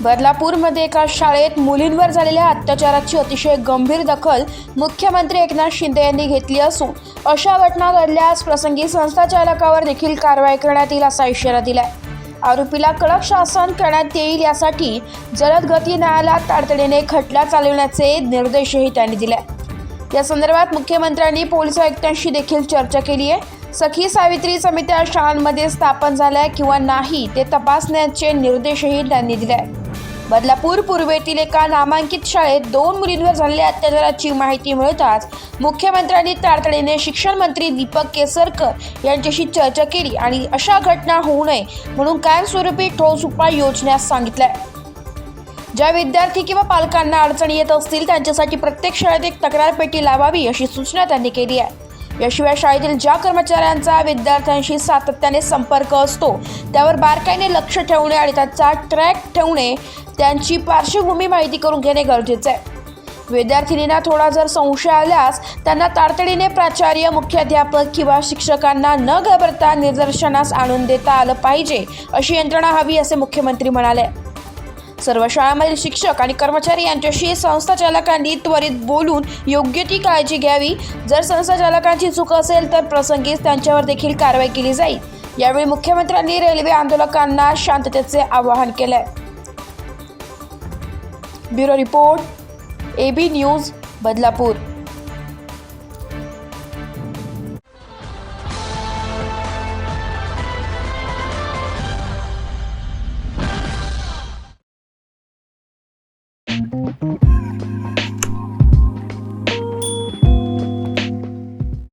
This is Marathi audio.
बदलापूरमध्ये एका शाळेत मुलींवर झालेल्या अत्याचाराची अतिशय गंभीर दखल मुख्यमंत्री एकनाथ शिंदे यांनी घेतली असून अशा घटना घडल्यास प्रसंगी संस्था चालकावर देखील कारवाई करण्यात येईल असा इशारा दिलाय. आरोपीला कडक शासन करण्यात येईल यासाठी जलद गती न्यायालयात तातडीने खटला चालवण्याचे निर्देशही त्यांनी दिले. या संदर्भात मुख्यमंत्र्यांनी पोलीस आयुक्तांशी देखील चर्चा केली आहे. सखी सावित्री समित्या शाळांमध्ये स्थापन झाल्या किंवा नाही ते तपासण्याचे निर्देशही त्यांनी दिले आहेत. बदलापूर पूर्वेतील एका नामांकित शाळेत दोन मुलींवर झालेल्या अत्याचाराची माहिती मिळताच मुख्यमंत्र्यांनी तातडीने शिक्षण मंत्री दीपक केसरकर यांच्याशी चर्चा केली आणि अशा घटना होऊ नये म्हणून कायमस्वरूपी ठोस उपाय योजण्यास सांगितलंय. ज्या विद्यार्थी किंवा पालकांना अडचणी येत असतील त्यांच्यासाठी प्रत्येक शाळेत एक तक्रार पेटी लावावी अशी सूचना त्यांनी केली आहे. याशिवाय शाळेतील ज्या कर्मचाऱ्यांचा विद्यार्थ्यांशी सातत्याने संपर्क असतो त्यावर बारकाईने लक्ष ठेवणे आणि त्याचा ट्रॅक ठेवणे त्यांची पार्श्वभूमी माहिती करून घेणे गरजेचे आहे. विद्यार्थिनींना थोडा जर संशय आल्यास त्यांना तातडीने प्राचार्य मुख्याध्यापक किंवा शिक्षकांना न घाबरता निदर्शनास आणून देता आलं पाहिजे अशी यंत्रणा हवी असे मुख्यमंत्री म्हणाले. सर्व शाळांमधील शिक्षक आणि कर्मचारी यांच्याशी संस्था चालकांनी त्वरित बोलून योग्य ती काळजी घ्यावी. जर संस्था चालकांची चूक असेल तर प्रसंगीच त्यांच्यावर देखील कारवाई केली जाईल. यावेळी मुख्यमंत्र्यांनी रेल्वे आंदोलकांना शांततेचे आवाहन केलंय. Bureau report AB news Badlapur.